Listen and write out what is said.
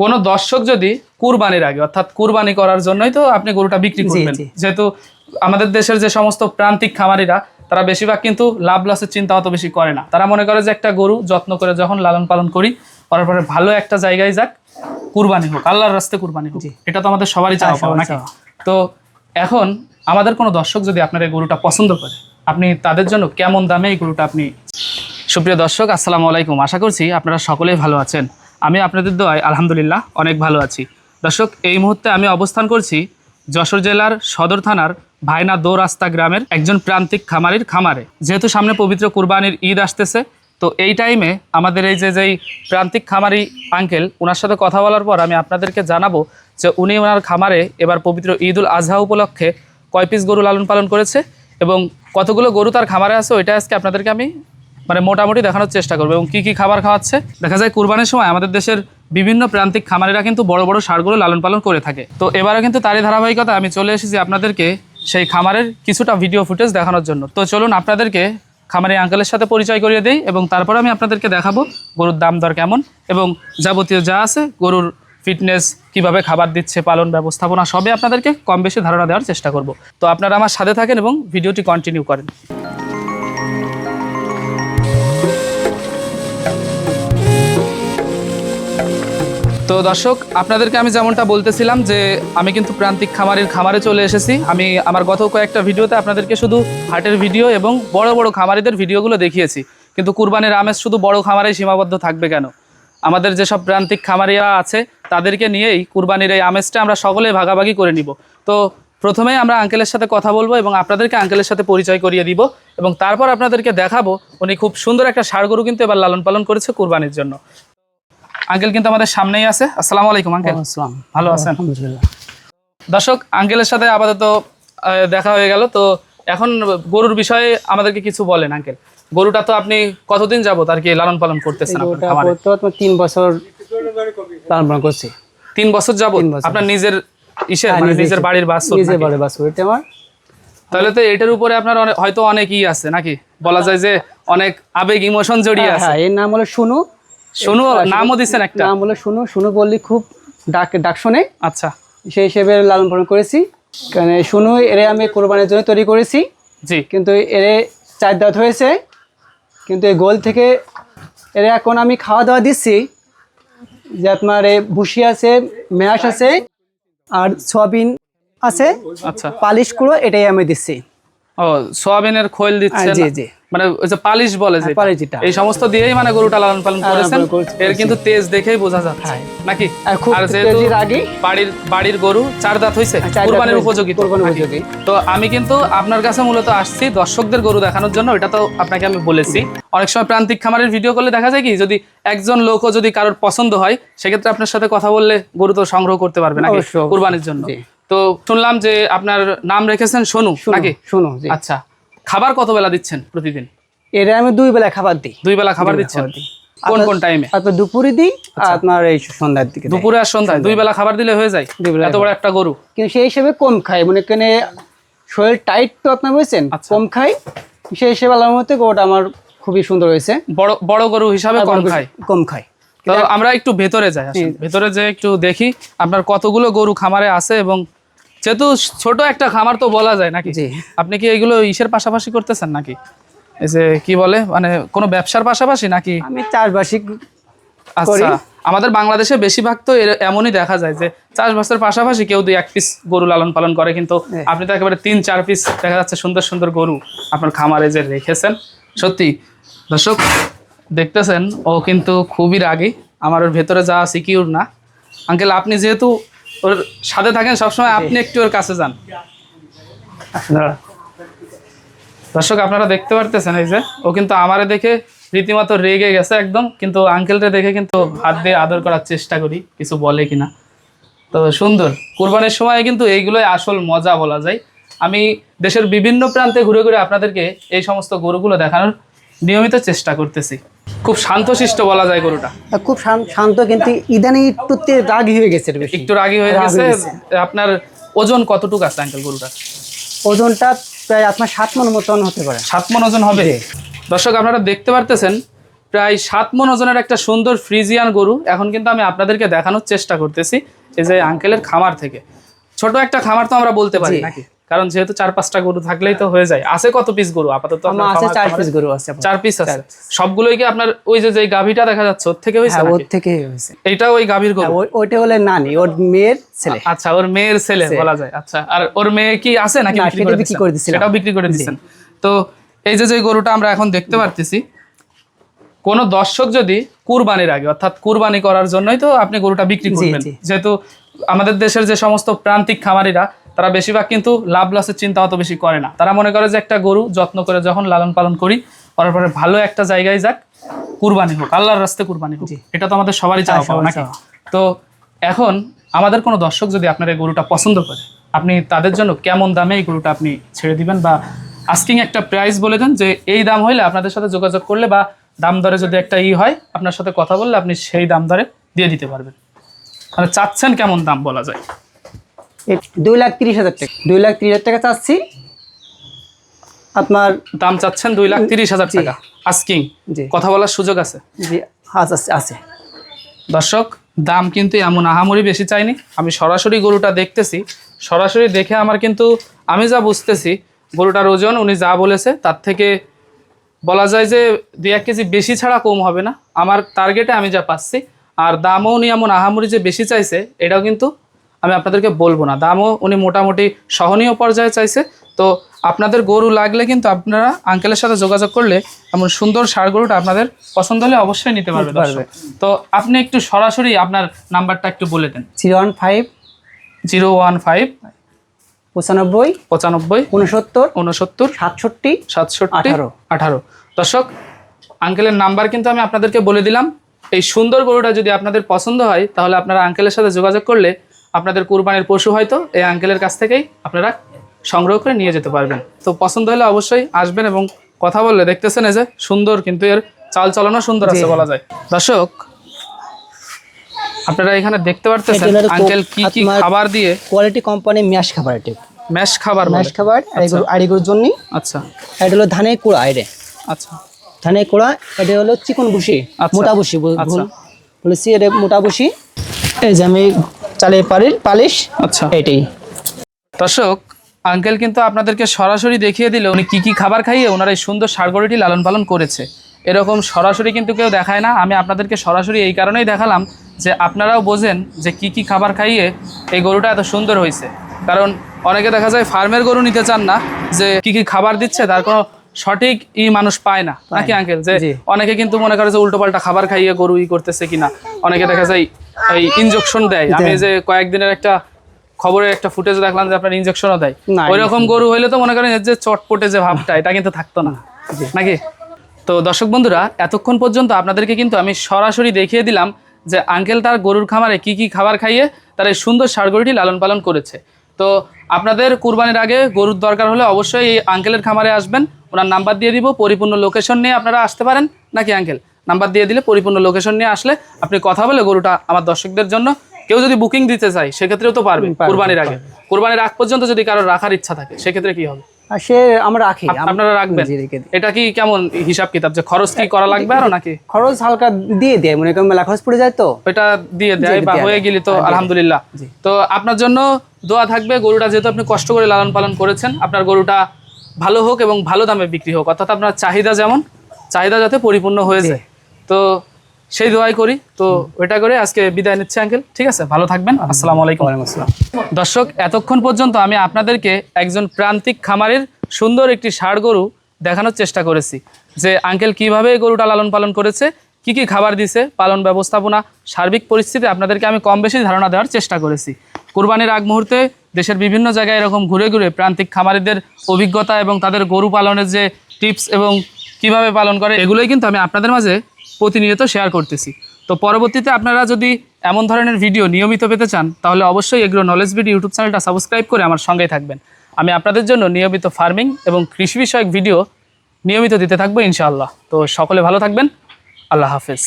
কোন দর্শক যদি কুরবানির আগে অর্থাৎ কুরবানি করার জন্যই তো আপনি গরুটা বিক্রি করবেন। যেহেতু আমাদের দেশের যে সমস্ত প্রান্তিক খামারিরা তারা বেশিরভাগ কিন্তু লাভ লসের চিন্তা অত বেশি করে না। তারা মনে করে যে একটা গরু যত্ন করে যখন লালন পালন করি করার পরে ভালো একটা জায়গায় যাক কুরবানি হোক আল্লাহর রাস্তে কুরবানি হোক। এটা তো আমাদের সবারই চাওয়া পাওয়া নাকি? তো এখন আমাদের কোনো দর্শক যদি আপনার এই গরুটা পছন্দ করে আপনি তাদের জন্য কেমন দামে এই গরুটা আপনি সুপ্রিয় দর্শক আসসালামু আলাইকুম। আশা করছি আপনারা সকলেই ভালো আছেন। আমি আপনাদের দোয়ায় আলহামদুলিল্লাহ অনেক ভালো আছি। দর্শক, এই মুহূর্তে আমি অবস্থান করছি যশোর জেলার সদর থানার ভাইনা দো রাস্তা গ্রামের একজন প্রান্তিক খামারির খামারে। যেহেতু সামনে পবিত্র কুরবানির ঈদ আসতেছে, তো এই টাইমে আমাদের এই যে যেই প্রান্তিক খামারি আঙ্কেল ওনার সাথে কথা বলার পর আমি আপনাদেরকে জানাব যে উনি ওনার খামারে এবার পবিত্র ঈদ উল আজহা উপলক্ষে কয় পিস গরু লালন পালন করেছে এবং কতগুলো গরু তার খামারে আছে, ওইটা আজকে আপনাদেরকে আমি মানে মোটামুটি দেখানোর চেষ্টা করব। এবং কী কী খাবার খাওয়াচ্ছে? দেখা যায় কুরবানির সময় আমাদের দেশের বিভিন্ন প্রান্তিক খামারিরা কিন্তু বড় বড় সারগুলো লালন পালন করে থাকে। তো এবারে কিন্তু তারই ধারাবাহিকতা আমি চলে এসেছি আপনাদেরকে সেই খামারের কিছুটা ভিডিও ফুটেজ দেখানোর জন্য। তো চলুন আপনাদেরকে খামারি আঙ্কেলের সাথে পরিচয় করিয়ে দিই এবং তারপর আমি আপনাদেরকে দেখাবো গরুর দাম দর কেমন এবং যাবতীয় যা আছে, গরুর ফিটনেস কীভাবে খাবার দিচ্ছে, পালন ব্যবস্থাপনা সবই আপনাদেরকে কম বেশি ধারণা দেওয়ার চেষ্টা করব। তো আপনারা আমার সাথে থাকেন এবং ভিডিওটি কন্টিনিউ করেন। তো দর্শক, আপনাদেরকে আমি যেমনটা বলতেছিলাম যে আমি কিন্তু প্রান্তিক খামারের খামারে চলে এসেছি। আমি আমার গত কয়েকটা ভিডিওতে আপনাদেরকে শুধু হাটের ভিডিও এবং বড় বড় খামারিদের ভিডিওগুলো দেখিয়েছি। কিন্তু কুরবানির আমেজ শুধু বড় খামারেই সীমাবদ্ধ থাকবে কেন? আমাদের যেসব প্রান্তিক খামারিরা আছে, তাদেরকে নিয়েই কুরবানির এই আমেজটা আমরা সকলে ভাগাভাগি করে নিব। তো প্রথমেই আমরা আঙ্কেলের সাথে কথা বলব এবং আপনাদেরকে আঙ্কেলের সাথে পরিচয় করিয়ে দিব এবং তারপর আপনাদেরকে দেখাবো, উনি খুব সুন্দর একটা গরু কিন্তু এবার লালন পালন করেছে কুরবানির জন্য। আঙ্কেল কিন্তু আমাদের সামনেই আছে। আসসালামু আলাইকুম আঙ্কেল। আসসালাম। ভালো আছেন? আলহামদুলিল্লাহ। দর্শক আঙ্কেলের সাথে আপাতত দেখা হয়ে গেল। তো এখন গরুর বিষয়ে আমাদেরকে কিছু বলেন আঙ্কেল। গরুটা তো আপনি কতদিন যাবত আর কি লালন পালন করতেছেন তিন বছর লালন পালন করছি। তিন বছর যাবত? আপনার নিজের ইসের হ্যাঁ, মানে নিজের নিজের বাড়ির বাস্তব নিজে বাড়ি বাস করতে আমার। তাহলে তো এটার উপরে আপনার হয়তো অনেক ই আছে নাকি? বলা যায় যে অনেক আবেগ ইমোশন জড়িয়ে হ্যাঁ আছে। হ্যাঁ, এর নাম হলো শুনু। শুনু নামও দিচ্ছেন একটা। নাম হলো শুনু শুনু বললি খুব ডাক ডাক শোনে। আচ্ছা। সেই হিসেবে লালন পালন করেছি। কারণ শুনু এরে আমি কোরবানির জন্য তৈরি করেছি। জি। কিন্তু এরে চার দাঁত হয়েছে। কিন্তু এই গোল থেকে এর এখন আমি খাওয়া দাওয়া দিচ্ছি। যে আপনার এই ভুসি আছে ম্যাশ আছে আর সয়াবিন আছে। আচ্ছা। পালিশ গুঁড়ো এটাই আমি দিচ্ছি। ও সোয়াবিনের খোল দিচ্ছেন? জি, জি। মানে ওই যে পালিশ বলে যে পালিশ যেটা। এই সমস্ত দিয়েই মানে গরুটা লালন পালন হ্যাঁ, করেছেন। এর কিন্তু তেজ দেখেই বোঝা যাচ্ছে। নাকি? আর যেহেতু বাড়ির বাড়ির গরু চার দাঁত কুরবানির উপযোগী তো, উপযোগী। তো আমি কিন্তু আপনার কাছে মূলত আসছি দর্শকদের গরু দেখানোর জন্য। এটা তো আপনাকে আমি বলেছি। অনেক সময় প্রান্তিক খামারের ভিডিও করলে দেখা যায় কি যদি একজন লোকও যদি কারোর পছন্দ হয় সেক্ষেত্রে আপনার সাথে কথা বললে গরু তো সংগ্রহ করতে পারবে নাকি। কুরবানির জন্য। তো শুনলাম যে আপনার নাম রেখেছেন সোনু নাকি? শুনো জি। আচ্ছা। খাবার কত বেলা দিচ্ছেন প্রতিদিন? এটা আমি দুই বেলা খাবার দিই। দুই বেলা খাবার দিচ্ছেন? কোন কোন টাইমে আপনার দুপুরে দিই আর আপনার এই সন্ধ্যার দিকে দুপুরে আর সন্ধ্যায়? দুই বেলা খাবার দিলে হয়ে যায়? এত বড় একটা গরু। কিন্তু সেই হিসেবে কম খাই। মানে কেনে শরীর টাইট তো আপনার বুঝছেন? আচ্ছা। কম খাই। সেই হিসেবে আল্লাহর মতে গোটা আমার খুবই সুন্দর হয়েছে। বড় বড় গরু হিসাবে কম খায়। কম খাই তো আমরা একটু ভেতরে যাই ভেতরে যে একটু দেখি আপনার কতগুলো গরু খামারে আছে এবং যেহেতু ছোট একটা খামার তো বলা যায় নাকি? আপনি কি এগুলো ইসের পাশাপাশি করতেছেন নাকি? এই যে কি বলে মানে কোনো ব্যবসার পাশাপাশি নাকি? আমি চাষবাসী আচ্ছা আমাদের বাংলাদেশে বেশিরভাগ তো এমনই দেখা যায় যে চাষবাসের পাশাপাশি কেউ দুই এক পিস গরু লালন পালন করে কিন্তু। আপনি তো একেবারে তিন চার পিস দেখা যাচ্ছে সুন্দর সুন্দর গরু আপনার খামারে যে রেখেছেন। সত্যি দর্শক দেখতেছেন ও কিন্তু খুবই রাগী। আমার ওর ভেতরে যাওয়া সিকিউর না। আঙ্কেল আপনি যেহেতু ওর সাথে থাকেন সবসময় আপনি একটু ওর কাছে যান। দর্শক আপনারা দেখতে পারতেছেন এই যে ও কিন্তু আমারে দেখে রীতিমতো রেগে গেছে একদম কিন্তু আঙ্কেলটা দেখে কিন্তু হাত দিয়ে আদর করার চেষ্টা করি কিছু বলে কিনা। তো সুন্দর কোরবানির সময় কিন্তু এইগুলোই আসল মজা বলা যায়। আমি দেশের বিভিন্ন প্রান্তে ঘুরে ঘুরে আপনাদেরকে এই সমস্ত গরুগুলো দেখানোর নিয়মিত চেষ্টা করতেছি। খুব শান্তশিষ্ট বলা যায় গরুটা। খুব শান্ত কিন্তু ইদানি একটু রাগী হয়ে গেছে একটু রাগী হয়ে গেছে। আপনার ওজন কতটুকু আছে আঙ্কেল গরুটা ওজনটা প্রায় আপনার সাত মন মতন হতে পারে। সাত মন ওজন হবে? দর্শক আপনারা দেখতে পারতেছেন প্রায় সাত মন ওজনের একটা সুন্দর ফ্রিজিয়ান গরু। এখন কিন্তু আমি আপনাদেরকে দেখানোর চেষ্টা করতেছি এই যে আঙ্কেলের খামার থেকে। ছোট একটা খামার তো আমরা বলতে পারি। নাকি? কারণ যেহেতু চার পাঁচটা গরু থাকলেই তো হয়ে যায়। আছে কত পিস গরু? আপাতত আছে চার পিস গরু আছে চার পিস আছে। সবগুলোই কি আপনার ওই যে যে গাভীটা দেখা যাচ্ছে ওর থেকে হয়েছে হ্যাঁ ওর থেকে হয়েছে। এইটা ওই গাভীর গরু? হ্যাঁ, ওইটা হলে নানি ওর মেয়ের ছেলে। আচ্ছা ওর মেয়ের ছেলে বলা যায়। আচ্ছা আর ওর মেয়ে কি আছে নাকি বিক্রি করে দিছিলাম। সেটাও বিক্রি করে দিচ্ছেন তো এই যে যে গরুটা আমরা এখন দেখতে পারতেছি কোন দর্শক যদি কুরবানির আগে অর্থাৎ কুরবানি করার জন্যই তো আপনি গরুটা বিক্রি করবেন। যেহেতু আমাদের দেশের যে সমস্ত প্রান্তিক খামারিরা তারা বেশিরভাগ কিন্তু লাভ লসের চিন্তা অত বেশি করে না। তারা মনে করে যে একটা গরু যত্ন করে যখন লালন পালন করি করার পরে ভালো একটা জায়গায় যাক কুরবানি হোক আল্লাহর রাস্তে কুরবানি হোক। এটা তো আমাদের সবারই চাওয়া পাওয়া নাকি? তো এখন আমাদের কোনো দর্শক যদি আপনার এই গরুটা পছন্দ করে আপনি তাদের জন্য কেমন দামে এই গরুটা আপনি ছেড়ে দিবেন বা আস্কিং একটা প্রাইস বলে দেন যে এই দাম হইলে আপনাদের সাথে যোগাযোগ করলে বা দাম দরে যদি একটা ই হয় আপনার সাথে কথা বললে আপনি সেই দাম দরে দিয়ে দিতে পারবেন। মানে চাচ্ছেন কেমন দাম বলা যায়? দুই লাখ তিরিশ হাজার টাকা। দুই লাখ তিরিশ হাজার টাকা চাচ্ছি। আপনার দাম চাচ্ছেন দুই লাখ তিরিশ হাজার টাকা। আস্কিং। জি। কথা বলার সুযোগ আছে? জি আছে আছে। দর্শক দাম কিন্তু এমন আহামরি বেশি চাইনি। আমি সরাসরি গরুটা দেখতেছি। সরাসরি দেখে আমার কিন্তু আমি যা বুঝতেছি গরুটার ওজন উনি যা বলেছে তার থেকে বলা যায় যে দুই এক কেজি বেশি ছাড়া কম হবে না। আমার টার্গেটে আমি যা পাচ্ছি। আর দামও উনি এমন আহামরি যে বেশি চাইছে এটাও কিন্তু আমি আপনাদেরকে বলব না। দামও উনি মোটামুটি সহনীয় পর্যায়ে চাইছে। তো আপনাদের গরু লাগলে কিন্তু আপনারা আঙ্কেলের সাথে যোগাযোগ করলে এমন সুন্দর সার গরুটা আপনাদের পছন্দ হলে অবশ্যই নিতে পারবে। তো আপনি একটু সরাসরি আপনার নাম্বারটা একটু বলে দেন। Zero one five zero one five পঁচানব্বই পঁচানব্বই উনসত্তর উনসত্তর সাতষট্টি সাতষট্টি আঠারো। আঠারো। দর্শক আঙ্কেলের নাম্বার কিন্তু আমি আপনাদেরকে বলে দিলাম। এই সুন্দর গরুটা যদি আপনাদের পছন্দ হয় তাহলে আপনারা আঙ্কেলের সাথে যোগাযোগ করলে আপনাদের কুরবানির পশু হয়তো এই আঙ্কেলের কাছ থেকেই আপনারা সংগ্রহ করে নিয়ে যেতে পারবেন। তো পছন্দ হলে অবশ্যই আসবেন এবং কথা বললে দেখতেছেন এই যে সুন্দর কিন্তু এর চাল চলনও সুন্দর আছে বলা যায়। দর্শক আপনারা এখানে দেখতে পারতেছেন আঙ্কেল কি কি খাবার দিয়ে কোয়ালিটি কোম্পানি ম্যাশ খাবার এটা। ম্যাশ খাবার ম্যাশ খাবার আর এগুলো জন্য আচ্ছা। এটা হলো ধানের কুড়া এটা আচ্ছা। ধানের কুড়া এটা হলো চিকন বুসি আচ্ছা। মোটা বুসি ভুল- আচ্ছা। বলেছি এটা মোটা বুসি এই যে আমি চালের পালিশ পালিশ আচ্ছা। এটাই। দর্শক আঙ্কেল কিন্তু আপনাদেরকে সরাসরি দেখিয়ে দিল উনি কি কি খাবার খাইয়ে ওনার এই সুন্দর সারগরিটি লালন পালন করেছে। এরকম সরাসরি কিন্তু কেউ দেখায় না। আমি আপনাদেরকে সরাসরি এই কারণেই দেখালাম যে আপনারাও বোঝেন যে কি কি খাবার খাইয়ে এই গরুটা এত সুন্দর হয়েছে। কারণ অনেকে দেখা যায় ফার্মের গরু নিতে চান না যে কি কি খাবার দিচ্ছে তার কোনো সঠিক ই মানুষ পায় না। নাকি আঙ্কেল যে অনেকে কিন্তু মনে করে যে উল্টো পাল্টা খাবার খাইয়ে গরু ই করতেছে কিনা। অনেকে দেখা যায় এই ইনজেকশন দেয়। আমি যে কয়েকদিনের একটা খবরের একটা ফুটেজ দেখলাম যে আপনার ইনজেকশনও দেয়। ওই রকম গরু হইলে তো মনে করেন যে চটপটে যে ভাবটা এটা কিন্তু থাকতো না। নাকি? তো দর্শক বন্ধুরা এতক্ষণ পর্যন্ত আপনাদেরকে কিন্তু আমি সরাসরি দেখিয়ে দিলাম যে আঙ্কেল তার গরুর খামারে কি কি খাবার খাইয়ে তার এই সুন্দর ষাড় গরুটি লালন পালন করেছে। তো আপনাদের কুরবানির আগে গরুর দরকার হলে অবশ্যই এই আঙ্কেলের খামারে আসবেন। ওনার নাম্বার দিয়ে দিব পরিপূর্ণ লোকেশন নিয়ে আপনারা আসতে পারেন। নাকি আঙ্কেল নাম্বার দিয়ে দিলে পরিপূর্ণ লোকেশন নিয়ে আসলে আপনি কথা বলে গরুটা আমার দর্শকদের জন্য। কেউ যদি বুকিং দিতে চায় সেক্ষেত্রেও তো পারবেন কোরবানির আগে। কোরবানির আগ পর্যন্ত যদি কারোর রাখার ইচ্ছা থাকে সেক্ষেত্রে কি হবে? সে আমরা রাখি। আপনারা রাখবেন। এটা কি কেমন হিসাব কিতাব যে খরচ কি করা লাগবে আরও নাকি? খরচ হালকা দিয়ে দেয় মনে করেন মেলা খরচ পড়ে যায় তো। ওটা দিয়ে দেয় বা হয়ে। গেলে তো আলহামদুলিল্লাহ। তো আপনার জন্য দোয়া থাকবে গরুটা যেহেতু আপনি কষ্ট করে লালন পালন করেছেন আপনার গরুটা ভালো হোক এবং ভালো দামে বিক্রি হোক অর্থাৎ আপনার চাহিদা যেমন চাহিদা যাতে পরিপূর্ণ হয়ে যায়। তো সেই দোয়াই করি। তো ওইটা করে আজকে বিদায় নিচ্ছি আঙ্কেল। ঠিক আছে? ভালো থাকবেন। আসসালামু আলাইকুম। আসসালাম। দর্শক এতক্ষণ পর্যন্ত আমি আপনাদেরকে একজন প্রান্তিক খামারের সুন্দর একটি ষাড় গরু দেখানোর চেষ্টা করেছি। যে আঙ্কেল কীভাবে গরুটা লালন পালন করেছে কি কি খাবার দিছে পালন ব্যবস্থাপনা সার্বিক পরিস্থিতি আপনাদেরকে আমি কম বেশি ধারণা দেওয়ার চেষ্টা করেছি। কুরবানির আগ মুহূর্তে দেশের বিভিন্ন জায়গায় এরকম ঘুরে ঘুরে প্রান্তিক খামারিদের অভিজ্ঞতা এবং তাদের গরু পালনের যে টিপস এবং কীভাবে পালন করে এগুলোই কিন্তু আমি আপনাদের মাঝে প্রতিনিয়ত শেয়ার করতেছি। তো পরবর্তীতে আপনারা যদি এমন ধরনের ভিডিও নিয়মিত পেতে চান, তাহলে অবশ্যই এগ্রো নলেজ ভিডিও ইউটিউব চ্যানেলটা সাবস্ক্রাইব করে আমার সঙ্গে থাকবেন। আমি আপনাদের জন্য নিয়মিত ফার্মিং এবং কৃষি বিষয়ক ভিডিও নিয়মিত দিতে থাকব ইনশাআল্লাহ। তো সকলে ভালো থাকবেন। আল্লাহ হাফেজ।